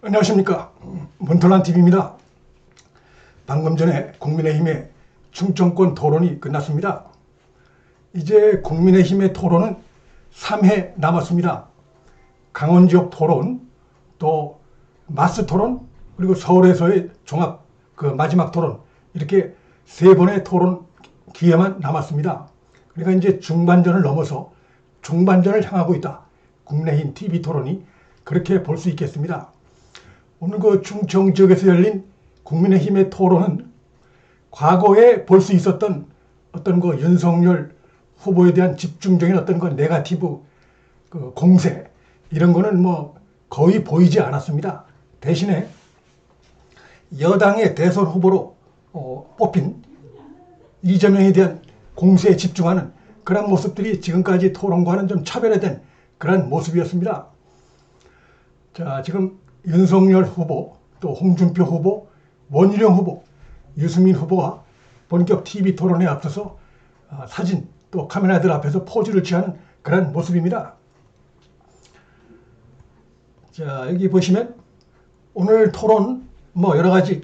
안녕하십니까 문털란 TV입니다. 방금 전에 국민의힘의 충청권 토론이 끝났습니다. 이제 국민의힘의 토론은 3회 남았습니다. 강원 지역 토론, 또 마스 토론, 그리고 서울에서의 종합 그 마지막 토론 이렇게 세 번의 토론 기회만 남았습니다. 그러니까 이제 중반전을 넘어서 중반전을 향하고 있다. 국내힘 TV 토론이 그렇게 볼 수 있겠습니다. 오늘 그 충청 지역에서 열린 국민의힘의 토론은 과거에 볼 수 있었던 어떤 그 윤석열 후보에 대한 집중적인 어떤 그 네가티브 그 공세 이런 거는 뭐 거의 보이지 않았습니다. 대신에 여당의 대선 후보로 어, 뽑힌 이재명에 대한 공세에 집중하는 그런 모습들이 지금까지 토론과는 좀 차별화된 그런 모습이었습니다. 자, 지금 윤석열 후보, 또 홍준표 후보, 원희룡 후보, 유승민 후보가 본격 TV 토론에 앞서서 아, 사진 또 카메라들 앞에서 포즈를 취하는 그런 모습입니다. 자, 여기 보시면 오늘 토론 뭐 여러 가지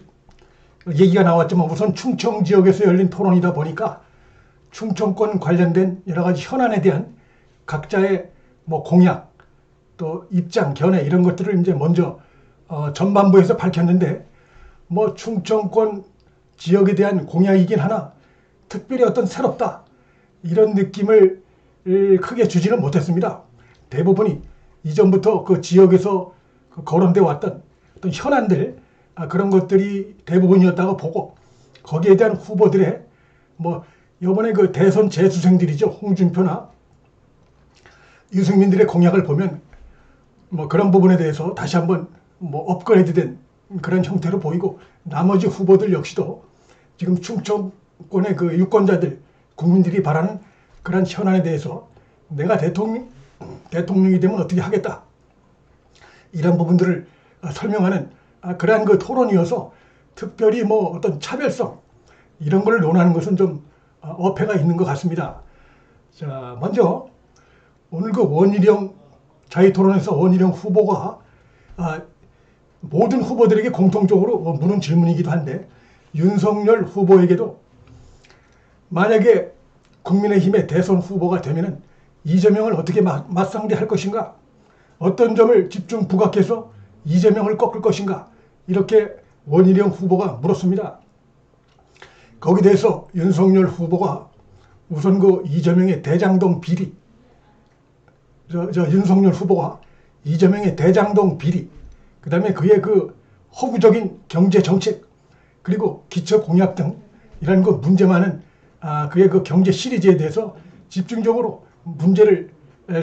얘기가 나왔지만 우선 충청 지역에서 열린 토론이다 보니까 충청권 관련된 여러 가지 현안에 대한 각자의 뭐 공약 또 입장 견해 이런 것들을 이제 먼저 어, 전반부에서 밝혔는데 뭐 충청권 지역에 대한 공약이긴 하나 특별히 어떤 새롭다 이런 느낌을 크게 주지는 못했습니다. 대부분이 이전부터 그 지역에서 그 거론돼 왔던 어떤 현안들 아, 그런 것들이 대부분이었다고 보고 거기에 대한 후보들의 뭐 이번에 그 대선 재수생들이죠 홍준표나 유승민들의 공약을 보면 뭐 그런 부분에 대해서 다시 한번 뭐 업그레이드된 그런 형태로 보이고 나머지 후보들 역시도 지금 충청권의 그 유권자들 국민들이 바라는 그런 현안에 대해서 내가 대통령 대통령이 되면 어떻게 하겠다 이런 부분들을 설명하는 아, 그러한 그 토론이어서 특별히 뭐 어떤 차별성 이런 걸 논하는 것은 좀 어, 어폐가 있는 것 같습니다. 자 먼저 오늘 그 원희룡 자유 토론에서 원희룡 후보가 아, 모든 후보들에게 공통적으로 묻는 질문이기도 한데 윤석열 후보에게도 만약에 국민의힘의 대선 후보가 되면은 이재명을 어떻게 맞상대할 것인가? 어떤 점을 집중 부각해서 이재명을 꺾을 것인가? 이렇게 원희룡 후보가 물었습니다. 거기에 대해서 윤석열 후보가 우선 그 이재명의 대장동 비리, 저, 저 윤석열 후보가 이재명의 대장동 비리, 그 다음에 그의 그 허구적인 경제 정책, 그리고 기초 공약 등 이런 그 문제 많은 아, 그의 그 경제 시리즈에 대해서 집중적으로 문제를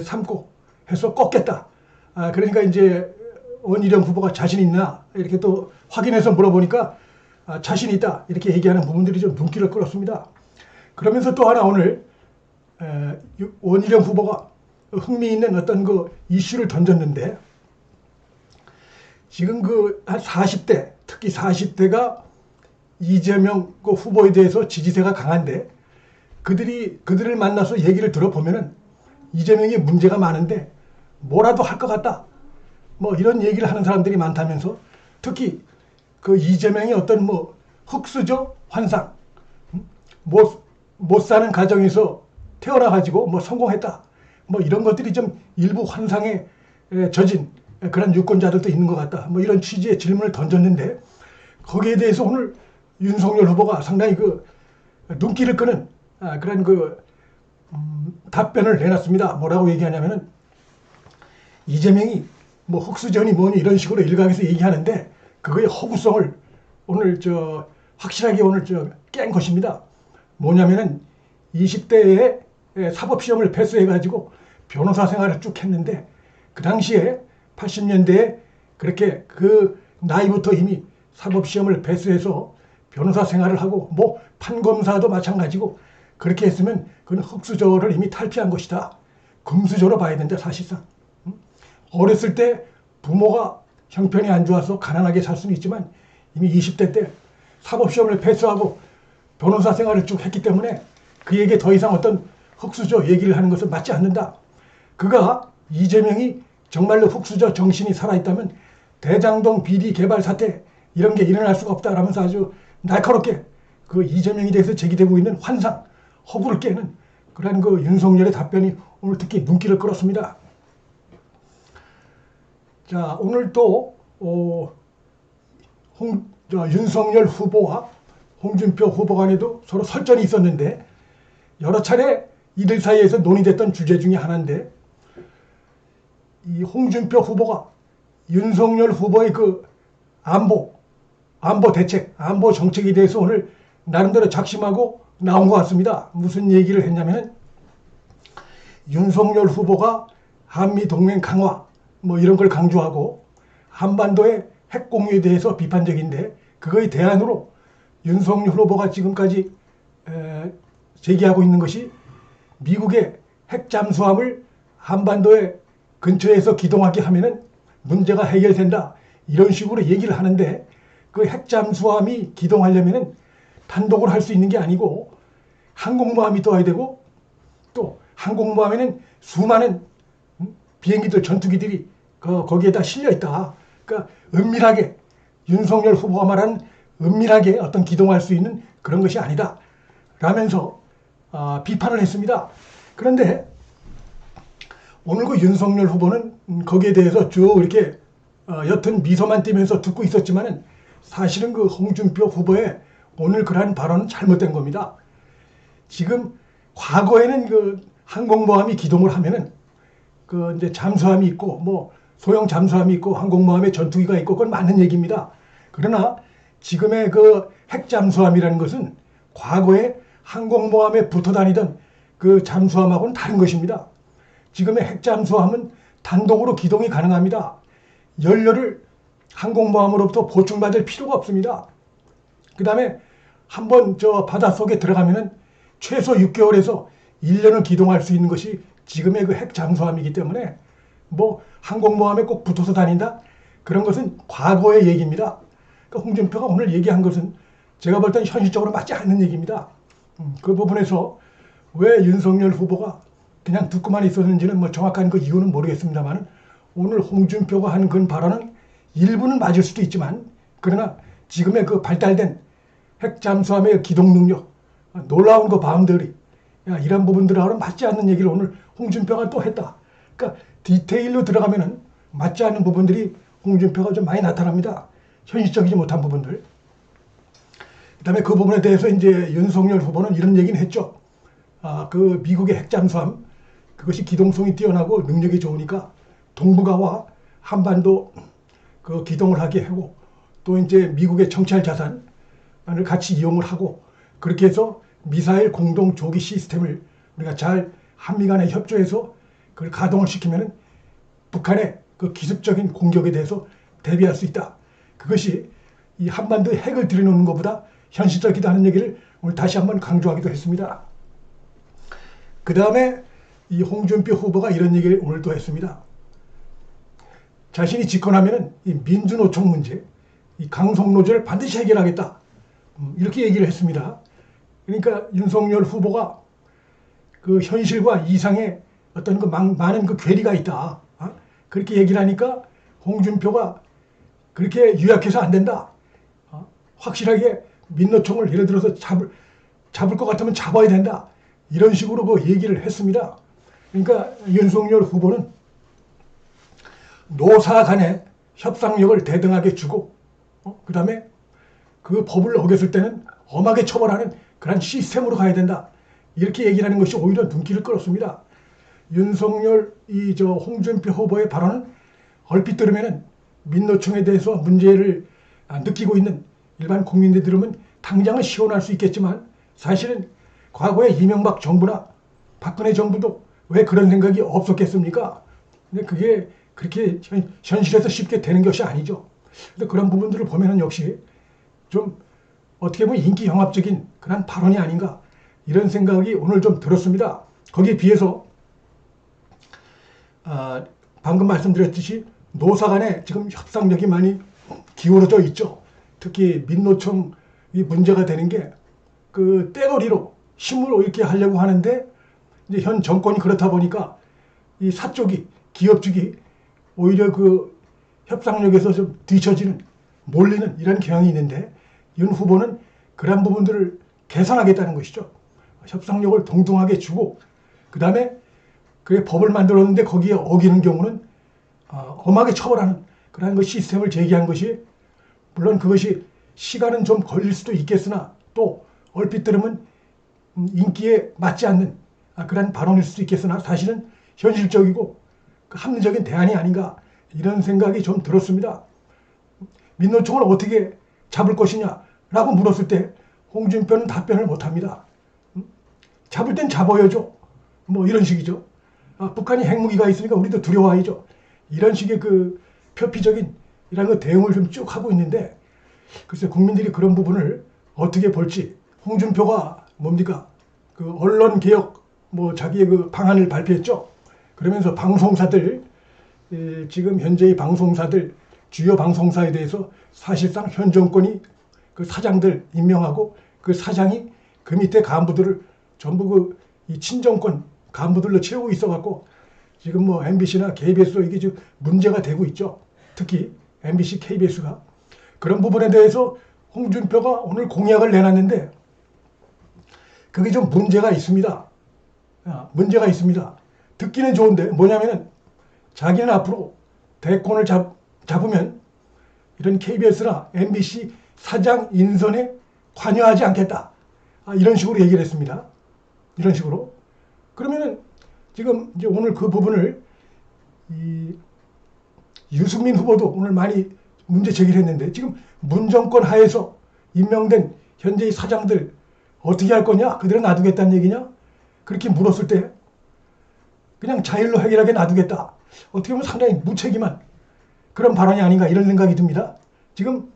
삼고 해서 꺾겠다. 아, 그러니까 이제 원희룡 후보가 자신 있나 이렇게 또 확인해서 물어보니까 아, 자신 있다 이렇게 얘기하는 부분들이 좀 눈길을 끌었습니다. 그러면서 또 하나 오늘 에, 원희룡 후보가 흥미있는 어떤 그 이슈를 던졌는데 지금 그 한 40대 특히 40대가 이재명 그 후보에 대해서 지지세가 강한데 그들이 그들을 만나서 얘기를 들어보면은 이재명이 문제가 많은데 뭐라도 할 것 같다. 뭐 이런 얘기를 하는 사람들이 많다면서 특히 그 이재명이 어떤 뭐 흑수저 환상 못, 못 사는 가정에서 태어나 가지고 뭐 성공했다. 뭐 이런 것들이 좀 일부 환상에 젖은 그런 유권자들도 있는 것 같다. 뭐 이런 취지의 질문을 던졌는데 거기에 대해서 오늘 윤석열 후보가 상당히 그 눈길을 끄는 아, 그런 그 음, 답변을 내놨습니다. 뭐라고 얘기하냐면은 이재명이 뭐 흑수전이 뭐니 이런 식으로 일각에서 얘기하는데 그거의 허구성을 오늘 저 확실하게 오늘 저 깬 것입니다. 뭐냐면은 20대에 사법시험을 패스해가지고 변호사 생활을 쭉 했는데 그 당시에 80년대에 그렇게 그 나이부터 이미 사법시험을 패스해서 변호사 생활을 하고 뭐 판검사도 마찬가지고 그렇게 했으면 그건 흑수저를 이미 탈피한 것이다. 금수저로 봐야 된다 사실상. 어렸을 때 부모가 형편이 안 좋아서 가난하게 살 수는 있지만 이미 20대 때 사법시험을 패스하고 변호사 생활을 쭉 했기 때문에 그에게 더 이상 어떤 흑수저 얘기를 하는 것은 맞지 않는다. 그가 이재명이 정말로 흑수저 정신이 살아있다면 대장동 비리 개발 사태 이런 게 일어날 수가 없다라면서 아주 날카롭게 그 이재명에 대해서 제기되고 있는 환상, 허구를 깨는 그런 그 윤석열의 답변이 오늘 특히 눈길을 끌었습니다. 자, 오늘 또, 어, 홍, 저, 윤석열 후보와 홍준표 후보 간에도 서로 설전이 있었는데 여러 차례 이들 사이에서 논의됐던 주제 중에 하나인데 이 홍준표 후보가 윤석열 후보의 그 안보, 안보 대책, 안보 정책에 대해서 오늘 나름대로 작심하고 나온 것 같습니다. 무슨 얘기를 했냐면 윤석열 후보가 한미 동맹 강화 뭐 이런 걸 강조하고 한반도의 핵 공유에 대해서 비판적인데 그거의 대안으로 윤석열 후보가 지금까지 에, 제기하고 있는 것이 미국의 핵 잠수함을 한반도의 근처에서 기동하게 하면은 문제가 해결된다. 이런 식으로 얘기를 하는데 그 핵 잠수함이 기동하려면은 단독으로 할 수 있는 게 아니고 항공모함이 떠야 되고 또 항공모함에는 수많은 비행기들 전투기들이 그 거기에다 실려 있다. 그러니까 은밀하게 윤석열 후보가 말한 은밀하게 어떤 기동할 수 있는 그런 것이 아니다. 라면서 어, 비판을 했습니다. 그런데 오늘 그 윤석열 후보는 거기에 대해서 쭉 이렇게 어, 옅은 미소만 띠면서 듣고 있었지만은 사실은 그 홍준표 후보의 오늘 그러한 발언은 잘못된 겁니다. 지금 과거에는 그 항공모함이 기동을 하면은 그 이제 잠수함이 있고 뭐 소형 잠수함이 있고 항공모함에 전투기가 있고 그건 맞는 얘기입니다. 그러나 지금의 그 핵잠수함이라는 것은 과거에 항공모함에 붙어 다니던 그 잠수함하고는 다른 것입니다. 지금의 핵잠수함은 단독으로 기동이 가능합니다. 연료를 항공모함으로부터 보충받을 필요가 없습니다. 그 다음에 한번 저 바닷속에 들어가면은 최소 6개월에서 1년을 기동할 수 있는 것이 지금의 그 핵잠수함이기 때문에 뭐 항공모함에 꼭 붙어서 다닌다? 그런 것은 과거의 얘기입니다. 그러니까 홍준표가 오늘 얘기한 것은 제가 볼 땐 현실적으로 맞지 않는 얘기입니다. 음, 그 부분에서 왜 윤석열 후보가 그냥 듣고만 있었는지는 뭐 정확한 그 이유는 모르겠습니다만 오늘 홍준표가 한 그 발언은 일부는 맞을 수도 있지만 그러나 지금의 그 발달된 핵 잠수함의 기동 능력 놀라운 그 바운더리 이런 부분들하고는 맞지 않는 얘기를 오늘 홍준표가 또 했다. 그러니까 디테일로 들어가면은 맞지 않는 부분들이 홍준표가 좀 많이 나타납니다. 현실적이지 못한 부분들. 그 다음에 그 부분에 대해서 이제 윤석열 후보는 이런 얘기는 했죠. 아, 그 미국의 핵잠수함 그것이 기동성이 뛰어나고 능력이 좋으니까 동북아와 한반도 그 기동을 하게 하고 또 이제 미국의 정찰 자산을 같이 이용을 하고 그렇게 해서 미사일 공동 조기 시스템을 우리가 잘 한미 간에 협조해서 그걸 가동을 시키면 북한의 그 기습적인 공격에 대해서 대비할 수 있다. 그것이 이 한반도에 핵을 들여놓는 것보다 현실적이다는 얘기를 오늘 다시 한번 강조하기도 했습니다. 그 다음에 이 홍준표 후보가 이런 얘기를 오늘 또 했습니다. 자신이 집권하면 이 민주노총 문제, 이 강성노조를 반드시 해결하겠다. 음, 이렇게 얘기를 했습니다. 그러니까 윤석열 후보가 그 현실과 이상의 어떤 그 많은 그 괴리가 있다. 어? 그렇게 얘기를 하니까 홍준표가 그렇게 유약해서 안 된다. 어? 확실하게 민노총을 예를 들어서 잡을, 잡을 것 같으면 잡아야 된다. 이런 식으로 그 얘기를 했습니다. 그러니까 윤석열 후보는 노사 간의 협상력을 대등하게 주고, 어? 그 다음에 그 법을 어겼을 때는 엄하게 처벌하는 그런 시스템으로 가야 된다. 이렇게 얘기를 하는 것이 오히려 눈길을 끌었습니다. 윤석열 이 저 홍준표 후보의 발언은 얼핏 들으면은 민노총에 대해서 문제를 느끼고 있는 일반 국민들 들으면 당장은 시원할 수 있겠지만 사실은 과거에 이명박 정부나 박근혜 정부도 왜 그런 생각이 없었겠습니까? 근데 그게 그렇게 현, 실에서 쉽게 되는 것이 아니죠. 근데 그런 부분들을 보면은 역시 좀 어떻게 보면 인기 영합적인 그런 발언이 아닌가 이런 생각이 오늘 좀 들었습니다. 거기에 비해서 아, 방금 말씀드렸듯이 노사 간에 지금 협상력이 많이 기울어져 있죠. 특히 민노총이 문제가 되는 게 그 떼거리로 힘을 이렇게 하려고 하는데 이제 현 정권이 그렇다 보니까 이 사쪽이 기업 쪽이 오히려 그 협상력에서 좀 뒤처지는 몰리는 이런 경향이 있는데 윤 후보는 그런 부분들을 개선하겠다는 것이죠. 협상력을 동등하게 주고 그 다음에 그 법을 만들었는데 거기에 어기는 경우는 어, 엄하게 처벌하는 그러한 그 시스템을 제기한 것이 물론 그것이 시간은 좀 걸릴 수도 있겠으나 또 얼핏 들으면 음, 인기에 맞지 않는 아, 그런 발언일 수도 있겠으나 사실은 현실적이고 그 합리적인 대안이 아닌가 이런 생각이 좀 들었습니다. 민노총을 어떻게 잡을 것이냐라고 물었을 때 홍준표는 답변을 못합니다. 음? 잡을 땐 잡아야죠. 뭐 이런 식이죠. 아, 북한이 핵무기가 있으니까 우리도 두려워하죠. 이런 식의 그 표피적인 이런 거 대응을 좀 쭉 하고 있는데 글쎄 국민들이 그런 부분을 어떻게 볼지 홍준표가 뭡니까 그 언론 개혁 뭐 자기의 그 방안을 발표했죠. 그러면서 방송사들 지금 현재의 방송사들 주요 방송사에 대해서 사실상 현 정권이 그 사장들 임명하고 그 사장이 그 밑에 간부들을 전부 그 이 친정권 간부들로 채우고 있어갖고 지금 뭐 MBC나 KBS로 이게 지금 문제가 되고 있죠. 특히 MBC, KBS가 그런 부분에 대해서 홍준표가 오늘 공약을 내놨는데 그게 좀 문제가 있습니다. 아, 문제가 있습니다. 듣기는 좋은데 뭐냐면은 자기는 앞으로 대권을 잡, 잡으면 이런 KBS나 MBC 사장 인선에 관여하지 않겠다. 아, 이런 식으로 얘기를 했습니다. 이런 식으로. 그러면은 지금 이제 오늘 그 부분을 이 유승민 후보도 오늘 많이 문제 제기를 했는데 지금 문정권 하에서 임명된 현재의 사장들 어떻게 할 거냐? 그대로 놔두겠다는 얘기냐? 그렇게 물었을 때 그냥 자율로 해결하게 놔두겠다. 어떻게 보면 상당히 무책임한 그런 발언이 아닌가 이런 생각이 듭니다. 지금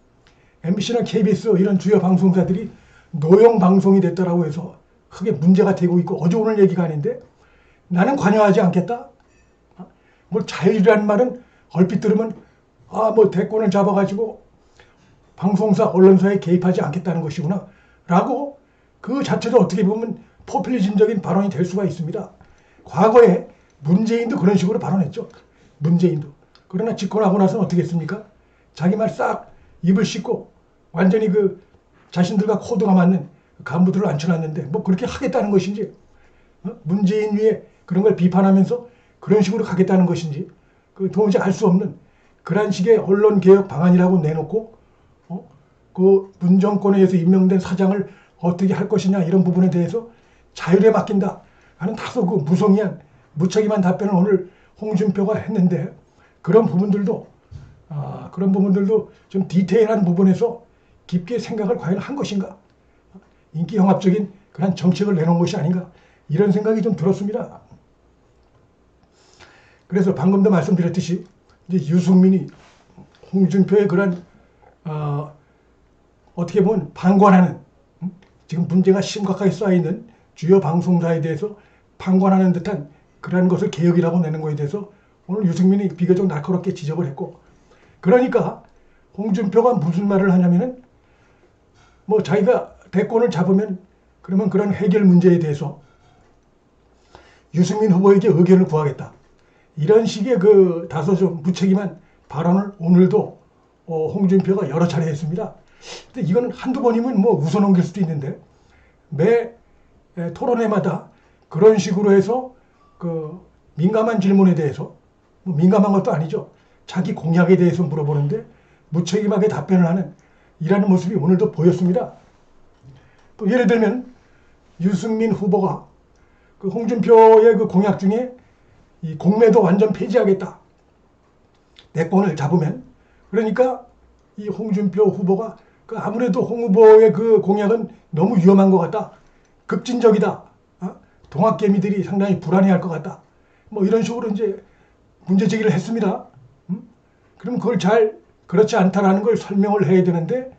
MBC나 KBS 이런 주요 방송사들이 노영 방송이 됐다라고 해서 크게 문제가 되고 있고 어제 오늘 얘기가 아닌데 나는 관여하지 않겠다. 뭐 자율이라는 말은 얼핏 들으면 아 뭐 대권을 잡아가지고 방송사 언론사에 개입하지 않겠다는 것이구나 라고 그 자체도 어떻게 보면 포퓰리즘적인 발언이 될 수가 있습니다. 과거에 문재인도 그런 식으로 발언했죠. 문재인도. 그러나 집권하고 나서는 어떻게 했습니까? 자기 말 싹 입을 씻고 완전히 그 자신들과 코드가 맞는 간부들을 앉혀놨는데 뭐 그렇게 하겠다는 것인지 어? 문재인 위에 그런 걸 비판하면서 그런 식으로 가겠다는 것인지 그 도무지 알 수 없는 그런 식의 언론 개혁 방안이라고 내놓고 어? 그 문정권에 의해서 임명된 사장을 어떻게 할 것이냐 이런 부분에 대해서 자율에 맡긴다 하는 다소 그 무성의한 무책임한 답변을 오늘 홍준표가 했는데 그런 부분들도 아, 그런 부분들도 좀 디테일한 부분에서 깊게 생각을 과연 한 것인가 인기 영합적인 그런 정책을 내놓은 것이 아닌가 이런 생각이 좀 들었습니다. 그래서 방금도 말씀드렸듯이 이제 유승민이 홍준표의 그런 어, 어떻게 보면 방관하는 음? 지금 문제가 심각하게 쌓여 있는 주요 방송사에 대해서 방관하는 듯한 그러한 것을 개혁이라고 내는 것에 대해서 오늘 유승민이 비교적 날카롭게 지적을 했고 그러니까 홍준표가 무슨 말을 하냐면은 뭐 자기가 대권을 잡으면 그러면 그런 해결 문제에 대해서 유승민 후보에게 의견을 구하겠다. 이런 식의 그 다소 좀 무책임한 발언을 오늘도 어, 홍준표가 여러 차례 했습니다. 근데 이건 한두 번이면 뭐 웃어 넘길 수도 있는데 매 토론회마다 그런 식으로 해서 그 민감한 질문에 대해서 뭐 민감한 것도 아니죠. 자기 공약에 대해서 물어보는데 무책임하게 답변을 하는 이라는 모습이 오늘도 보였습니다. 또 예를 들면 유승민 후보가 그 홍준표의 그 공약 중에 이 공매도 완전 폐지하겠다. 대권을 잡으면 그러니까 이 홍준표 후보가 그 아무래도 홍 후보의 그 공약은 너무 위험한 것 같다. 급진적이다. 어? 동학개미들이 상당히 불안해할 것 같다. 뭐 이런 식으로 이제 문제 제기를 했습니다. 음? 그럼 그걸 잘 그렇지 않다라는 걸 설명을 해야 되는데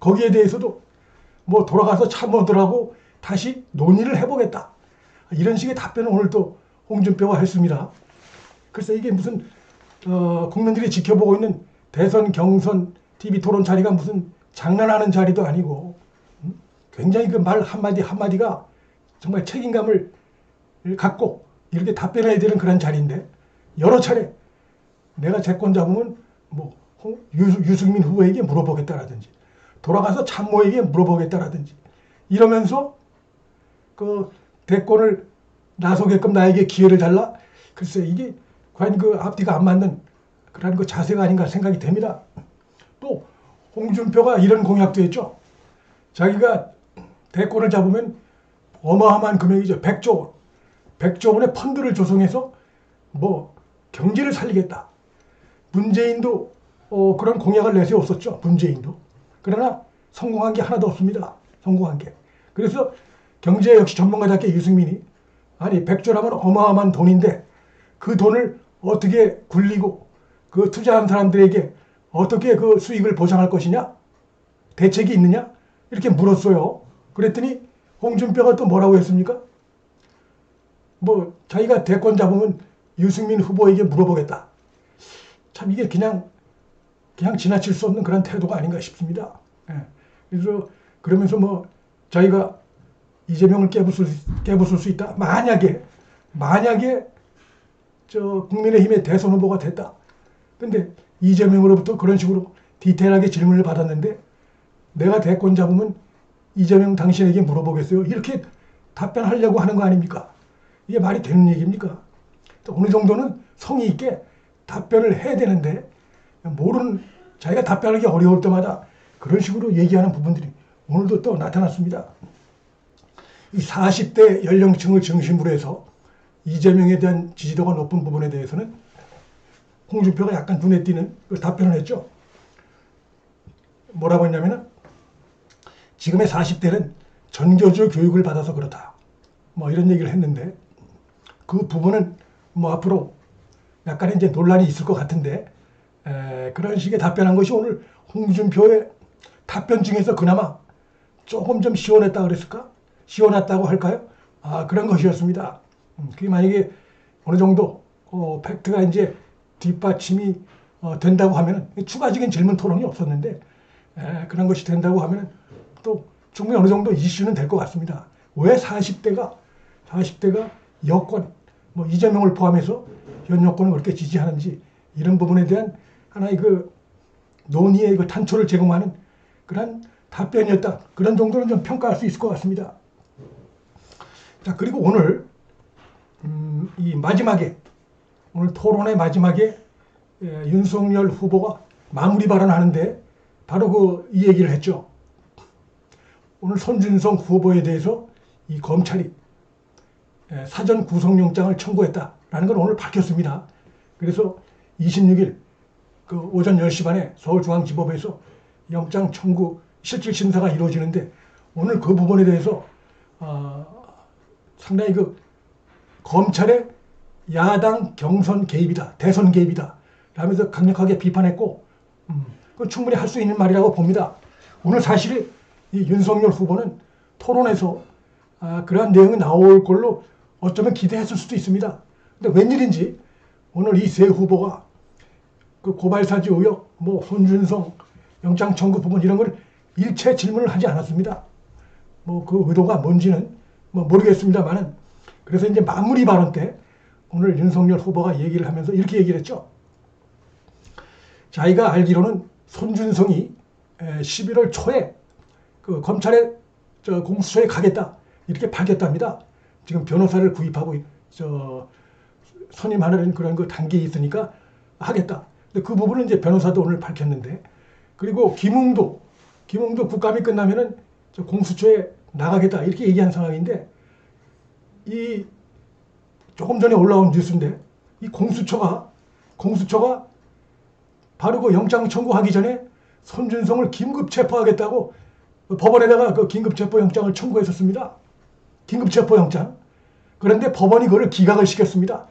거기에 대해서도 뭐 돌아가서 참모들하고 다시 논의를 해보겠다. 이런 식의 답변을 오늘 또 홍준표가 했습니다. 그래서 이게 무슨 어, 국민들이 지켜보고 있는 대선 경선 TV 토론 자리가 무슨 장난하는 자리도 아니고 음? 굉장히 그 말 한마디 한마디가 정말 책임감을 갖고 이렇게 답변해야 되는 그런 자리인데 여러 차례 내가 재권 잡으면 뭐 유, 유승민 후보에게 물어보겠다라든지 돌아가서 참모에게 물어보겠다라든지 이러면서 그 대권을 나서게끔 나에게 기회를 달라 글쎄 이게 과연 그 앞뒤가 안 맞는 그런 그 자세가 아닌가 생각이 됩니다. 또 홍준표가 이런 공약도 했죠. 자기가 대권을 잡으면 어마어마한 금액이죠. 100조 원. 100조 원의 펀드를 조성해서 뭐 경제를 살리겠다. 문재인도 어, 그런 공약을 내세웠었죠. 문재인도. 그러나 성공한 게 하나도 없습니다. 성공한 게. 그래서 경제 역시 전문가답게 유승민이 아니 100조라면 어마어마한 돈인데 그 돈을 어떻게 굴리고 그 투자한 사람들에게 어떻게 그 수익을 보장할 것이냐? 대책이 있느냐? 이렇게 물었어요. 그랬더니 홍준표가 또 뭐라고 했습니까? 뭐 자기가 대권 잡으면 유승민 후보에게 물어보겠다. 참 이게 그냥 그냥 지나칠 수 없는 그런 태도가 아닌가 싶습니다. 예. 그래서 그러면서 뭐 자기가 이재명을 깨부술, 깨부술 수 있다. 만약에 만약에 저 국민의힘의 대선 후보가 됐다. 근데 이재명으로부터 그런 식으로 디테일하게 질문을 받았는데 내가 대권 잡으면 이재명 당신에게 물어보겠어요. 이렇게 답변하려고 하는 거 아닙니까? 이게 말이 되는 얘기입니까? 어느 정도는 성의 있게 답변을 해야 되는데 모르는 자기가 답변하기 어려울 때마다 그런 식으로 얘기하는 부분들이 오늘도 또 나타났습니다. 이 40대 연령층을 중심으로 해서 이재명에 대한 지지도가 높은 부분에 대해서는 홍준표가 약간 눈에 띄는 그 답변을 했죠. 뭐라고 했냐면은 지금의 40대는 전교조 교육을 받아서 그렇다. 뭐 이런 얘기를 했는데 그 부분은 뭐 앞으로 약간의 이제 논란이 있을 것 같은데 에, 그런 식의 답변한 것이 오늘 홍준표의 답변 중에서 그나마 조금 좀 시원했다 그랬을까? 시원했다고 할까요? 아 그런 것이었습니다. 음, 그게 만약에 어느 정도 어, 팩트가 이제 뒷받침이 어, 된다고 하면 추가적인 질문 토론이 없었는데 에, 그런 것이 된다고 하면 또 충분히 어느 정도 이슈는 될 것 같습니다. 왜 40대가 40대가 여권 뭐 이재명을 포함해서 현 여권을 그렇게 지지하는지 이런 부분에 대한 하나의 그 논의의 그 탄초를 제공하는 그런 답변이었다. 그런 정도는 좀 평가할 수 있을 것 같습니다. 자 그리고 오늘 음, 이 마지막에 오늘 토론의 마지막에 예, 윤석열 후보가 마무리 발언하는데 바로 그 이 얘기를 했죠. 오늘 손준성 후보에 대해서 이 검찰이 예, 사전 구속영장을 청구했다라는 걸 오늘 밝혔습니다. 그래서 26일 그 오전 10시 반에 서울중앙지법에서 영장 청구 실질 심사가 이루어지는데 오늘 그 부분에 대해서 어, 상당히 그 검찰의 야당 경선 개입이다, 대선 개입이다. 라면서 강력하게 비판했고, 음, 그 충분히 할 수 있는 말이라고 봅니다. 오늘 사실 이 윤석열 후보는 토론에서 아, 그러한 내용이 나올 걸로 어쩌면 기대했을 수도 있습니다. 근데 웬일인지 오늘 이 세 후보가 그 고발사지 의혹, 뭐 손준성, 영장 청구 부분 이런 걸 일체 질문을 하지 않았습니다. 뭐 그 의도가 뭔지는 뭐 모르겠습니다만은 그래서 이제 마무리 발언 때 오늘 윤석열 후보가 얘기를 하면서 이렇게 얘기를 했죠. 자기가 알기로는 손준성이 11월 초에 그 검찰에 저 공수처에 가겠다 이렇게 밝혔답니다. 지금 변호사를 구입하고 저 선임하는 그런 그 단계에 있으니까 하겠다. 근데 그 부분은 이제 변호사도 오늘 밝혔는데 그리고 김웅도 김웅도 국감이 끝나면은 저 공수처에 나가겠다 이렇게 얘기한 상황인데 이 조금 전에 올라온 뉴스인데 이 공수처가 공수처가 바로 그 영장 청구하기 전에 손준성을 긴급 체포하겠다고 법원에다가 그 긴급 체포 영장을 청구했었습니다. 긴급 체포 영장. 그런데 법원이 그걸 기각을 시켰습니다.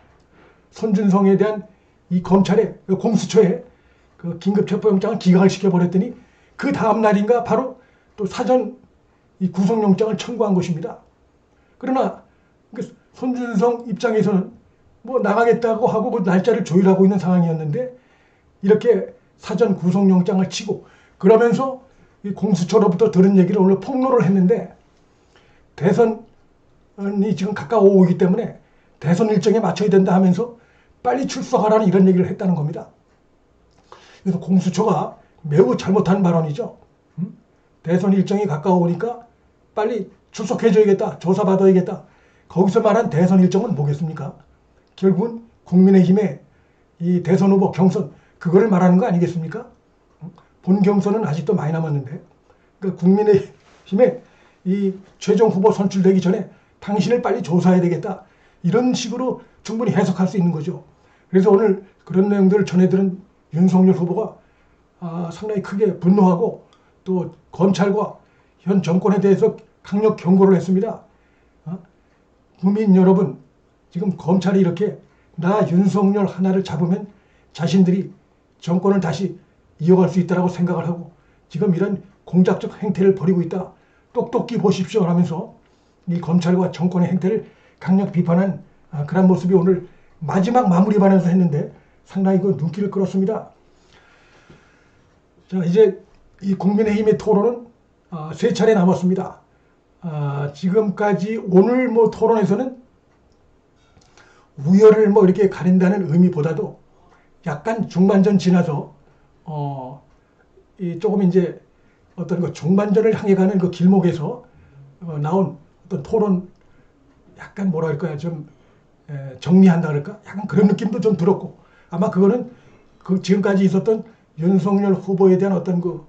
손준성에 대한 이 검찰의 그 공수처에 그 긴급 체포 영장을 기각을 시켜버렸더니 그 다음 날인가 바로 또 사전 이 구속영장을 청구한 것입니다. 그러나 그 손준성 입장에서는 뭐 나가겠다고 하고 그 날짜를 조율하고 있는 상황이었는데 이렇게 사전 구속영장을 치고 그러면서 이 공수처로부터 들은 얘기를 오늘 폭로를 했는데 대선이 지금 가까워 오기 때문에 대선 일정에 맞춰야 된다 하면서 빨리 출석하라는 이런 얘기를 했다는 겁니다. 그래서 공수처가 매우 잘못한 발언이죠. 음? 대선 일정이 가까워오니까 빨리 출석해줘야겠다. 조사받아야겠다. 거기서 말한 대선 일정은 뭐겠습니까? 결국은 국민의힘의 이 대선 후보 경선 그거를 말하는 거 아니겠습니까? 음? 본 경선은 아직도 많이 남았는데 그러니까 국민의힘의 이 최종 후보 선출되기 전에 당신을 빨리 조사해야 되겠다. 이런 식으로 충분히 해석할 수 있는 거죠. 그래서 오늘 그런 내용들을 전해들은 윤석열 후보가 아, 상당히 크게 분노하고 또 검찰과 현 정권에 대해서 강력 경고를 했습니다. 어? 국민 여러분, 지금 검찰이 이렇게 나 윤석열 하나를 잡으면 자신들이 정권을 다시 이어갈 수 있다라고 생각을 하고 지금 이런 공작적 행태를 벌이고 있다. 똑똑히 보십시오 하면서 이 검찰과 정권의 행태를 강력 비판한 아, 그런 모습이 오늘 마지막 마무리 반에서 했는데 상당히 그 눈길을 끌었습니다. 자 이제 이 국민의힘의 토론은 아, 세 차례 남았습니다. 아, 지금까지 오늘 뭐 토론에서는 우열을 뭐 이렇게 가린다는 의미보다도 약간 중반전 지나서 어, 이 조금 이제 어떤 그 중반전을 향해 가는 그 길목에서 어, 나온 어떤 토론 약간 뭐랄까요 좀 에, 정리한다 그럴까 약간 그런 느낌도 좀 들었고 아마 그거는 그 지금까지 있었던 윤석열 후보에 대한 어떤 그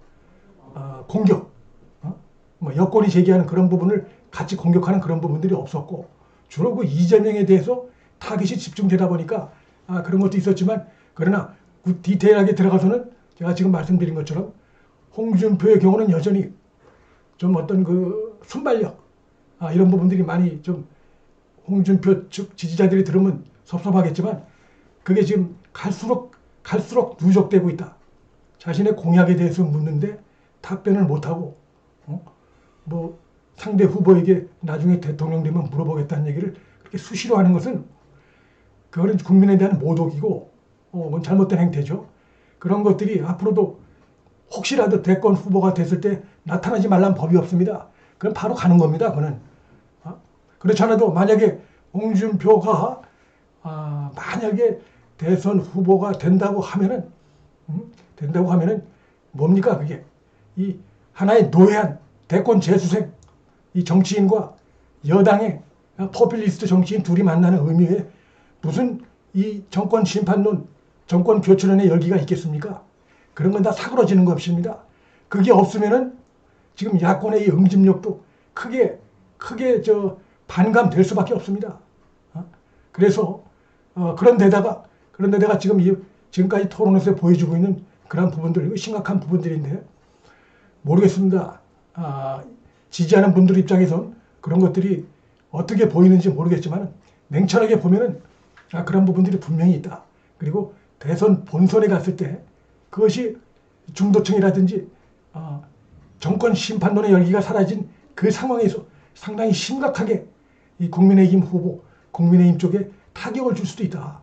어, 공격 어? 뭐 여권이 제기하는 그런 부분을 같이 공격하는 그런 부분들이 없었고 주로 그 이재명에 대해서 타깃이 집중되다 보니까 아, 그런 것도 있었지만 그러나 그 디테일하게 들어가서는 제가 지금 말씀드린 것처럼 홍준표의 경우는 여전히 좀 어떤 그 순발력 아, 이런 부분들이 많이 좀 홍준표 측 지지자들이 들으면 섭섭하겠지만 그게 지금 갈수록 갈수록 누적되고 있다. 자신의 공약에 대해서 묻는데 답변을 못하고 어? 뭐 상대 후보에게 나중에 대통령 되면 물어보겠다는 얘기를 그렇게 수시로 하는 것은 그거는 국민에 대한 모독이고 어, 잘못된 행태죠. 그런 것들이 앞으로도 혹시라도 대권 후보가 됐을 때 나타나지 말란 법이 없습니다. 그럼 바로 가는 겁니다. 그는 어? 그렇지 않아도 만약에 홍준표가 아, 만약에 대선 후보가 된다고 하면은 음? 된다고 하면은 뭡니까 그게 이 하나의 노예한 대권 재수생 이 정치인과 여당의 포퓰리스트 정치인 둘이 만나는 의미에 무슨 이 정권 심판론, 정권 교체론의 열기가 있겠습니까? 그런 건 다 사그러지는 것입니다. 그게 없으면은 지금 야권의 이 응집력도 크게 크게 저 반감될 수밖에 없습니다. 어? 그래서 어, 그런 데다가 그런 데다가 지금 이 지금까지 토론에서 보여주고 있는 그런 부분들 심각한 부분들인데 모르겠습니다. 아, 지지하는 분들 입장에선 그런 것들이 어떻게 보이는지 모르겠지만 냉철하게 보면은 아, 그런 부분들이 분명히 있다. 그리고 대선 본선에 갔을 때 그것이 중도층이라든지 어, 정권 심판론의 열기가 사라진 그 상황에서 상당히 심각하게 이 국민의힘 후보, 국민의힘 쪽에 타격을 줄 수도 있다.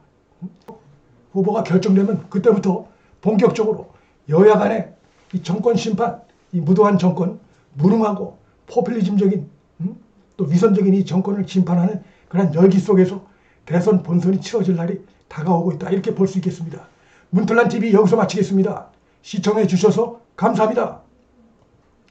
후보가 결정되면 그때부터 본격적으로 여야 간의 이 정권 심판, 이 무도한 정권, 무능하고 포퓰리즘적인 음? 또 위선적인 이 정권을 심판하는 그런 열기 속에서 대선 본선이 치러질 날이 다가오고 있다. 이렇게 볼 수 있겠습니다. 문틀란 TV 여기서 마치겠습니다. 시청해 주셔서 감사합니다.